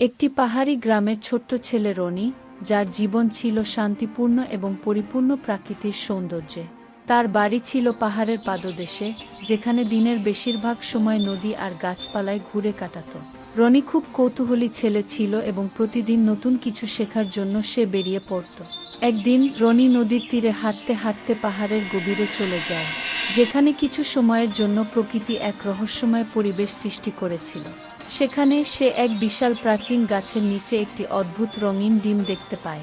একটি পাহাড়ি গ্রামের ছোট্ট ছেলে রনি, যার জীবন ছিল শান্তিপূর্ণ এবং পরিপূর্ণ প্রাকৃতিক সৌন্দর্যে। তার বাড়ি ছিল পাহাড়ের পাদদেশে, যেখানে দিনের বেশিরভাগ সময় নদী আর গাছপালায় ঘুরে কাটাত। রনি খুব কৌতূহলী ছেলে ছিল এবং প্রতিদিন নতুন কিছু শেখার জন্য সে বেরিয়ে পড়ত। একদিন রনি নদীর তীরে হাঁটতে হাঁটতে পাহাড়ের গভীরে চলে যায়, যেখানে কিছু সময়ের জন্য প্রকৃতি এক রহস্যময় পরিবেশ সৃষ্টি করেছিল। সেখানে সে এক বিশাল প্রাচীন গাছের নিচে একটি অদ্ভুত রঙিন ডিম দেখতে পায়।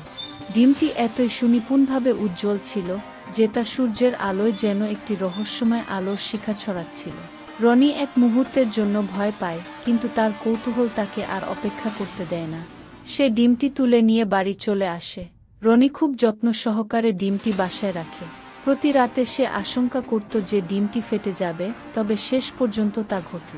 ডিমটি এতই সুনিপুণভাবে উজ্জ্বল ছিল যে তা সূর্যের আলোয় যেন একটি রহস্যময় আলোর শিখা ছড়াচ্ছিল। রনি এক মুহূর্তের জন্য ভয় পায়, কিন্তু তার কৌতূহল তাকে আর অপেক্ষা করতে দেয় না। সে ডিমটি তুলে নিয়ে বাড়ি চলে আসে। রনি খুব যত্ন সহকারে ডিমটি বাসায় রাখে। প্রতি রাতে সে আশঙ্কা করত যে ডিমটি ফেটে যাবে, তবে শেষ পর্যন্ত তা ঘটল।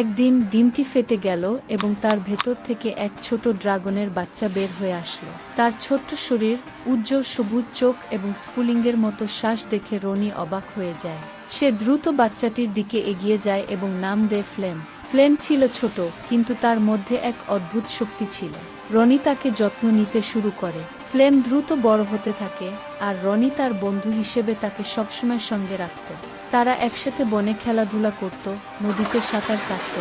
একদিন ডিমটি ফেটে গেল এবং তার ভেতর থেকে এক ছোট ড্রাগনের বাচ্চা বের হয়ে আসলো। তার ছোট্ট শরীর, উজ্জ্বল সবুজ চোখ এবং স্ফুলিঙ্গের মতো শ্বাস দেখে রনি অবাক হয়ে যায়। সে দ্রুত বাচ্চাটির দিকে এগিয়ে যায় এবং নাম দেয় ফ্লেম। ফ্লেম ছিল ছোট, কিন্তু তার মধ্যে এক অদ্ভুত শক্তি ছিল। রনি তাকে যত্ন নিতে শুরু করে। ফ্লেম দ্রুত বড় হতে থাকে, আর রনি তার বন্ধু হিসেবে তাকে সবসময় সঙ্গে রাখত। তারা একসাথে বনে খেলাধুলা করত, নদীতে সাঁতার কাটত,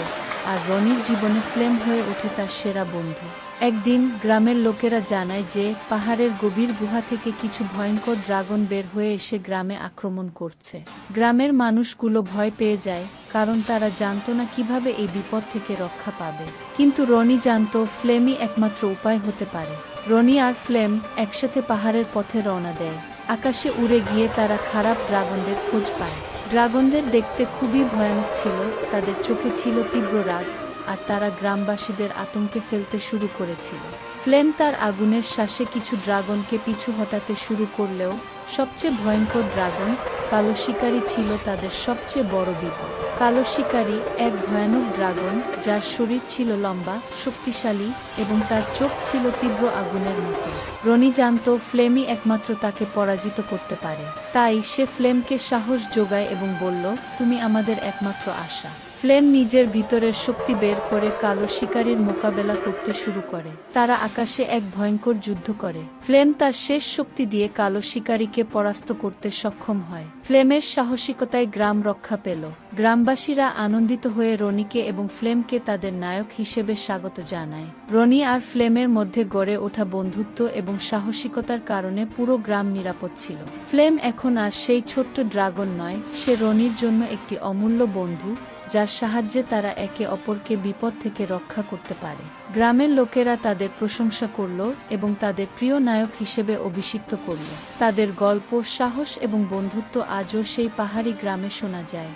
আর রনির জীবনে ফ্লেম হয়ে ওঠে তার সেরা বন্ধু। একদিন গ্রামের লোকেরা জানায় যে, পাহাড়ের গভীর গুহা থেকে কিছু ভয়ঙ্কর ড্রাগন বের হয়ে এসে গ্রামে আক্রমণ করছে। গ্রামের মানুষগুলো ভয় পেয়ে যায় কারণ তারা জানতো না কীভাবে এই বিপদ থেকে রক্ষা পাবে। কিন্তু রনি জানতো ফ্লেমই একমাত্র উপায় হতে পারে। রনি আর ফ্লেম একসাথে পাহাড়ের পথে রওনা দেয়। আকাশে উড়ে গিয়ে তারা খারাপ ড্রাগনদের খোঁজ পায়। ড্রাগনদের দেখতে খুবই ভয়ানক ছিল, তাদের চোখে ছিল তীব্র রাগ, আর তারা গ্রামবাসীদের আতঙ্কে ফেলতে শুরু করেছিল। ফ্লেম তার আগুনের শ্বাসে কিছু ড্রাগনকে পিছু হটাতে শুরু করলেও সবচেয়ে ভয়ঙ্কর ড্রাগন কালো শিকারী ছিল তাদের সবচেয়ে বড় বিপদ। কালো শিকারী এক ভয়ানক ড্রাগন যার শরীর ছিল লম্বা, শক্তিশালী এবং তার চোখ ছিল তীব্র আগুনের মতো। রনি জানত ফ্লেমই একমাত্র তাকে পরাজিত করতে পারে। তাই সে ফ্লেমকে সাহস যোগায় এবং বলল, তুমি আমাদের একমাত্র আশা। ফ্লেম নিজের ভিতরের শক্তি বের করে কালো শিকারীর মোকাবেলা করতে শুরু করে। তারা আকাশে এক ভয়ঙ্কর যুদ্ধ করে। ফ্লেম তার শেষ শক্তি দিয়ে কালো শিকারীকে পরাস্ত করতে সক্ষম হয়। ফ্লেমের সাহসিকতায় গ্রাম রক্ষা পেল। গ্রামবাসীরা আনন্দিত হয়ে রনিকে এবং ফ্লেমকে তাদের নায়ক হিসেবে স্বাগত জানায়। রনি আর ফ্লেমের মধ্যে গড়ে ওঠা বন্ধুত্ব এবং সাহসিকতার কারণে পুরো গ্রাম নিরাপদ ছিল। ফ্লেম এখন আর সেই ছোট্ট ড্রাগন নয়, সে রনির জন্য একটি অমূল্য বন্ধু যার সাহায্যে তারা একে অপরকে বিপদ থেকে রক্ষা করতে পারে। গ্রামের লোকেরা তাদের প্রশংসা করল এবং তাদের প্রিয় নায়ক হিসেবে অভিষিক্ত করল। তাদের গল্প, সাহস এবং বন্ধুত্ব আজও সেই পাহাড়ি গ্রামে শোনা যায়।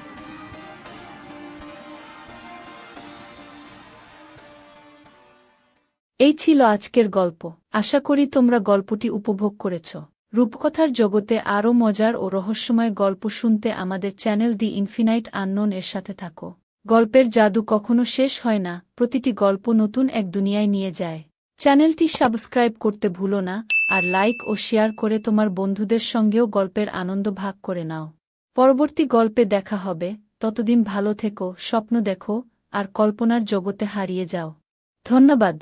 এই ছিল আজকের গল্প। আশা করি তোমরা গল্পটি উপভোগ করেছ। রূপকথার জগতে আরও মজার ও রহস্যময় গল্প শুনতে আমাদের চ্যানেল দি ইনফিনাইট আননোন এর সাথে থাকো। গল্পের জাদু কখনো শেষ হয় না, প্রতিটি গল্প নতুন এক দুনিয়ায় নিয়ে যায়। চ্যানেলটি সাবস্ক্রাইব করতে ভুলো না, আর লাইক ও শেয়ার করে তোমার বন্ধুদের সঙ্গেও গল্পের আনন্দ ভাগ করে নাও। পরবর্তী গল্পে দেখা হবে, ততদিন ভালো থেকো, স্বপ্ন দেখো, আর কল্পনার জগতে হারিয়ে যাও। ধন্যবাদ।